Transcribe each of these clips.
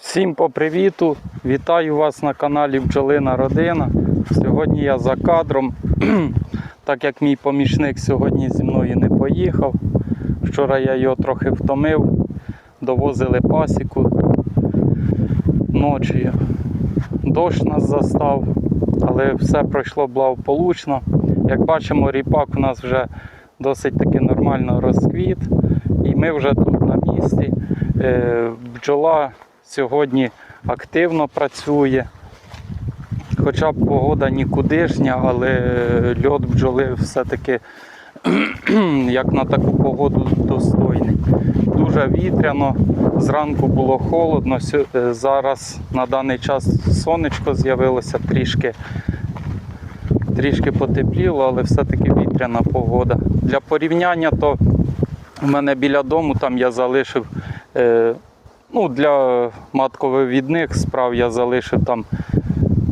Всім по привіту! Вітаю вас на каналі Бджолина Родина. Сьогодні я за кадром, так як мій помічник сьогодні зі мною не поїхав. Вчора я його трохи втомив, довозили пасіку ночі. Дощ нас застав, але все пройшло благополучно. Як бачимо, ріпак у нас вже досить таки нормально розквіт. І ми вже тут на місці. Е, Бджола сьогодні активно працює. Хоча б погода нікудишня, але льот бджоли все-таки як на таку погоду достойний. Дуже вітряно, зранку було холодно. е, Зараз на даний час сонечко з'явилося трішки. Трішки потепліло, але все-таки вітряна погода. Для порівняння, то в мене біля дому там я залишив е, ну, для матковивідних справ я залишив там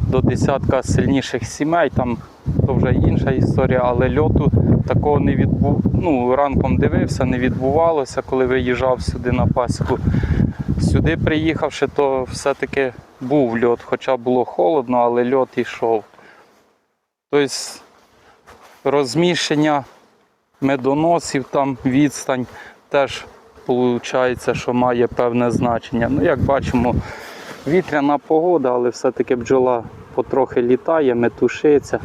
до десятка сильніших сімей, там то вже інша історія, але льоту такого не відбув. Ну, ранком дивився, не відбувалося, коли виїжджав сюди на пасіку. Сюди приїхавши, то все-таки був льот, хоча було холодно, але льот йшов. Тобто розміщення медоносів, там відстань теж виходить, що має певне значення. Ну, як бачимо, вітряна погода, але все-таки бджола потрохи літає, метушиться.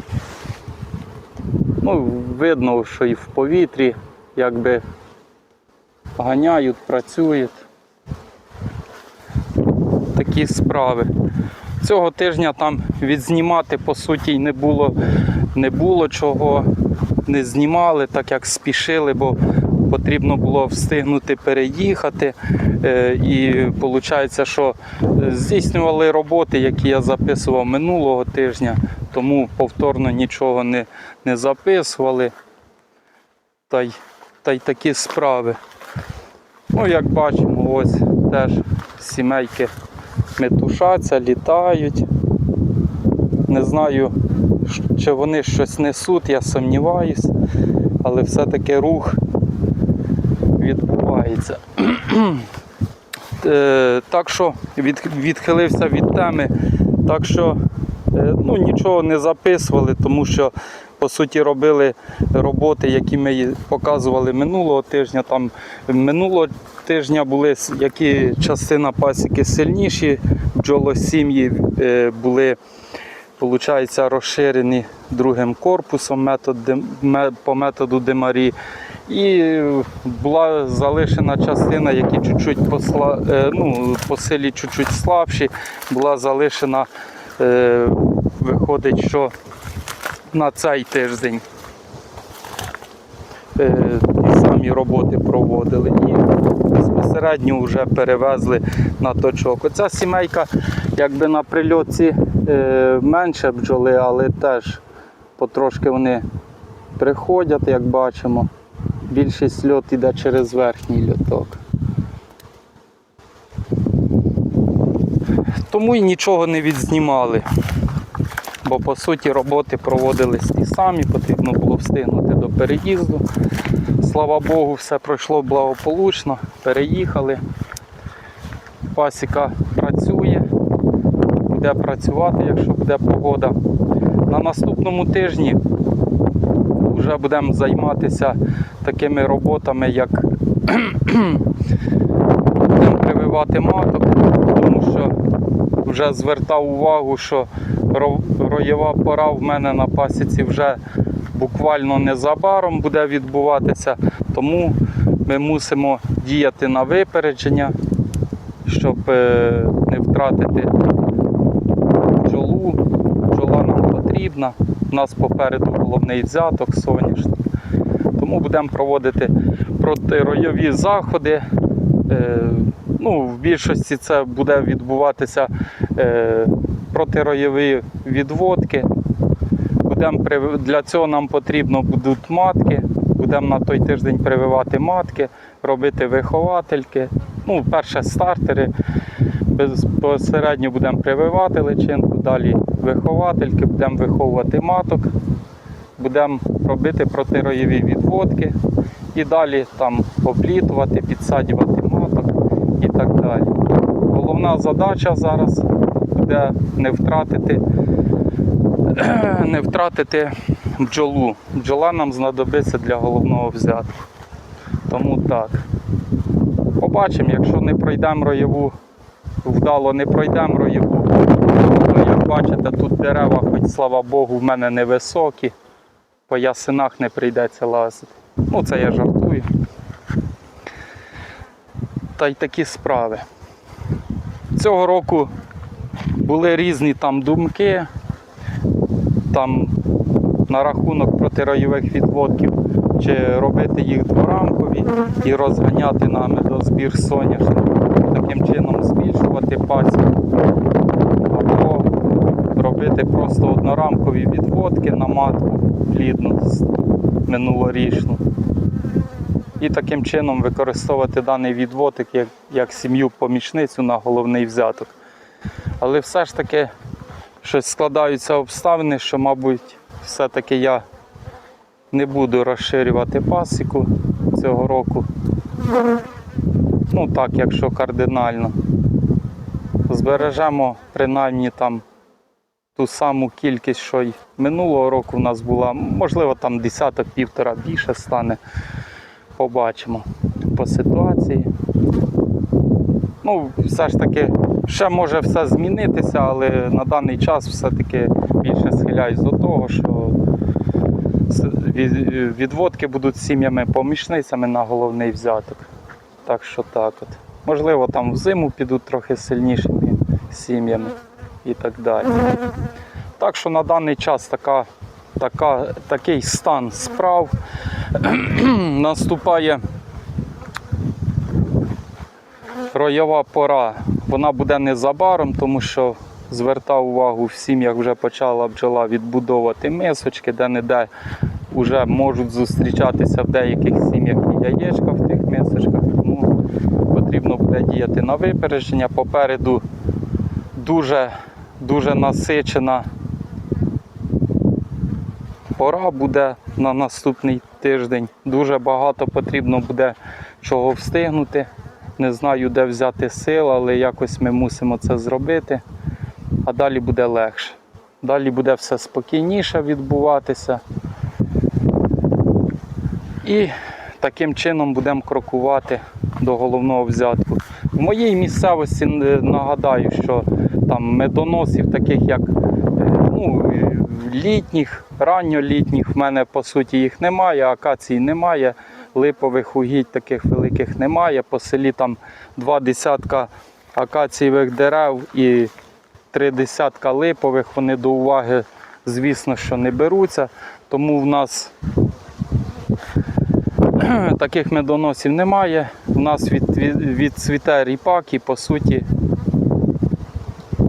Ну, видно, що і в повітрі якби ганяють, працюють. Такі справи. Цього тижня там відзнімати по суті не було, не було чого, не знімали, так як спішили, бо потрібно було встигнути переїхати. Е, І виходить, що здійснювали роботи, які я записував минулого тижня, тому повторно нічого не, не записували. Та й, та й такі справи. Ну, як бачимо, ось теж сімейки метушаться, літають. Не знаю, чи вони щось несуть, я сумніваюсь, але все-таки рух відбувається. Е, Так що відхилився від теми. Так що е, ну, нічого не записували, тому що по суті робили роботи, які ми показували минулого тижня. Там минулого тижня були які частина пасіки сильніші, бджолосім'ї е, були. Получається, розширені другим корпусом метод, по методу Демарі. І була залишена частина, які чуть-чуть посла, е, ну, по силі чуть-чуть слабші, була залишена, е, виходить, що на цей тиждень е, ті самі роботи проводили і безпосередньо вже перевезли на точок. Оця сімейка якби на прильотці менше бджоли, але теж потрошки вони приходять, як бачимо. Більшість льот іде через верхній льоток. Тому й нічого не відзнімали. Бо по суті роботи проводились ті самі, потрібно було встигнути до переїзду. Слава Богу, все пройшло благополучно, переїхали. Пасіка працює, буде працювати, якщо буде погода. На наступному тижні вже будемо займатися такими роботами, як будемо прививати маток, тому що вже звертав увагу, що роєва пора в мене на пасіці вже буквально незабаром буде відбуватися, тому ми мусимо діяти на випередження, щоб е, не втратити бджолу. Бджола нам потрібна. У нас попереду головний взяток соняшник. Тому будемо проводити протиройові заходи. Е, Ну, в більшості це буде відбуватися е, протиройові відводки. Будем прив- для цього нам потрібно будуть матки. Будемо на той тиждень прививати матки, робити виховательки. Ну, перше стартери. Безпосередньо будемо прививати личинку, далі виховательки, будемо виховувати маток, будемо робити протироєві відводки і далі там облітувати, підсаджувати маток і так далі. Головна задача зараз буде не втратити, не втратити бджолу. Бджола нам знадобиться для головного взятку. Тому так. Побачимо, якщо не пройдемо роєву, вдало не пройдемо роєву, то як бачите, тут дерева, хоч слава Богу, в мене невисокі, по ясинах не прийдеться лазити. Ну, це я жартую. Та й такі справи. Цього року були різні там думки, там на рахунок протиройових відводків, чи робити їх дворамкові і розганяти на медозбір соняшник, таким чином збільшувати пасіку, або робити просто однорамкові відводки на матку плідну минулорічну. І таким чином використовувати даний відводик як, як сім'ю помічницю на головний взяток. Але все ж таки щось складаються обставини, що, мабуть, все-таки я не буду розширювати пасіку цього року. Ну так, якщо кардинально. Збережемо принаймні там ту саму кількість, що й минулого року в нас була. Можливо, там десяток півтора більше стане. Побачимо по ситуації. Ну, все ж таки, ще може все змінитися, але на даний час все-таки більше схиляюсь до того, що відводки будуть сім'ями помічницями на головний взяток. Так що так от. Можливо, там взиму підуть трохи сильнішими сім'ями і так далі. Так що на даний час така, така, такий стан справ. Наступає роєва пора. Вона буде незабаром, тому що звертав увагу в сім'ях вже почала бджола відбудовувати мисочки, де-не-де вже можуть зустрічатися в деяких сім'ях і яєчка в тих мисочках. Тому потрібно буде діяти на випередження. Попереду дуже, дуже насичена пора буде на наступний тиждень. Дуже багато потрібно буде чого встигнути. Не знаю, де взяти сил, але якось ми мусимо це зробити. А далі буде легше. Далі буде все спокійніше відбуватися. І таким чином будемо крокувати до головного взятку. В моїй місцевості е, нагадаю, що там медоносів, таких як ну, літніх, ранньолітніх, в мене по суті їх немає, акацій немає, липових угідь таких великих немає. По селі там два десятка акацієвих дерев і три десятка липових, вони до уваги, звісно, що не беруться. Тому в нас таких медоносів немає. У нас від, від, відцвіте ріпак і по суті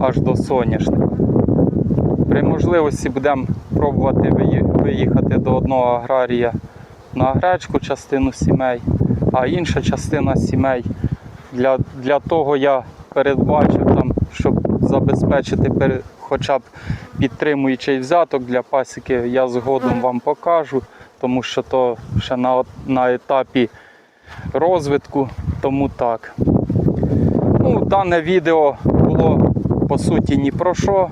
аж до соняшника. При можливості будемо пробувати виїхати до одного аграрія на гречку частину сімей, а інша частина сімей для, для того я передбачив там, щоб забезпечити пере- хоча б підтримуючий взяток для пасіки, я згодом вам покажу, тому що то ще на, на етапі розвитку, тому так. Ну, дане відео було по суті ні про що.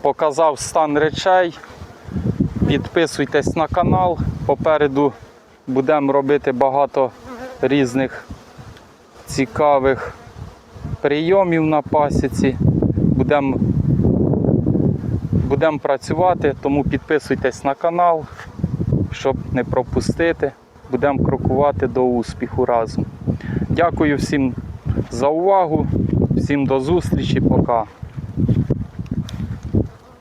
Показав стан речей. Підписуйтесь на канал. Попереду будемо робити багато різних цікавих прийомів на пасіці. Будемо будем працювати, тому підписуйтесь на канал, щоб не пропустити. Будемо крокувати до успіху разом. Дякую всім за увагу, всім до зустрічі, пока.